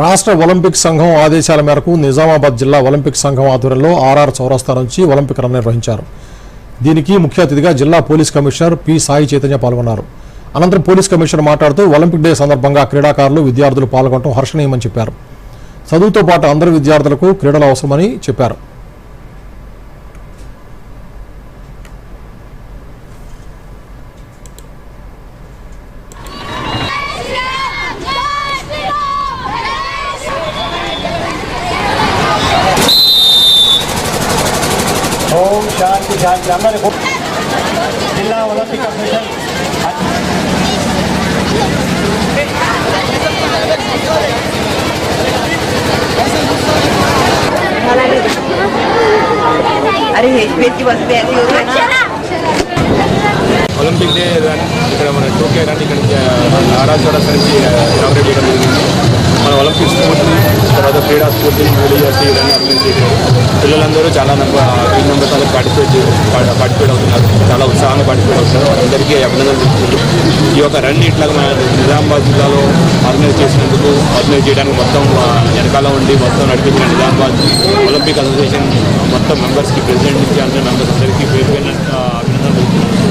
రాష్ట్ర ఒలింపిక్ సంఘం ఆదేశాల మేరకు నిజామాబాద్ జిల్లా ఒలింపిక్ సంఘం ఆధ్వర్యంలో ఆర్ఆర్ చౌరస్తా నుంచి ఒలింపిక్ రన్ నిర్వహించారు. దీనికి ముఖ్య అతిథిగా జిల్లా police commissioner P Sai Chaitanya పాల్గొన్నారు. అనంతరం పోలీస్ కమిషనర్ మాట్లాడుతూ ఒలింపిక్ డే సందర్భంగా క్రీడాకారులు విద్యార్థులు పాల్గొనడం హర్షణీయమని చెప్పారు. చదువుతో పాటు అందరి విద్యార్థులకు క్రీడలు అవసరమని చెప్పారు. Olimpik deh dan kita mau naik tuker nanti kerja. Arah sudah serius ya, kita berdua క్రీడా క్రీడా స్ఫూర్తి చేసి ఇవన్నీ ఆర్గనైజ్ చేశారు. పిల్లలందరూ చాలా టీం మెంబర్స్ అందరూ పార్టిసిపేట్ పార్టిసిపేట్ అవుతున్నారు. చాలా ఉత్సాహంగా పార్టిసిపేట్ అవుతున్నారు. అందరికీ అభినందనలు తెలుపుతున్నాను ఈ యొక్క రన్ ఇట్లాగా మన నిజామాబాద్ జిల్లాలో ఆర్గనైజ్ చేసినందుకు ఆర్గనైజ్ చేయడానికి మొత్తం వెనకాల ఉండి మొత్తం నడిపించిన నిజామాబాద్ ఒలింపిక్ అసోసియేషన్ మొత్తం మెంబర్స్కి ప్రెసిడెంట్ నుంచి అందరి మెంబర్స్ అందరికీ పేరు అభినందనలు తెలుపుతున్నాను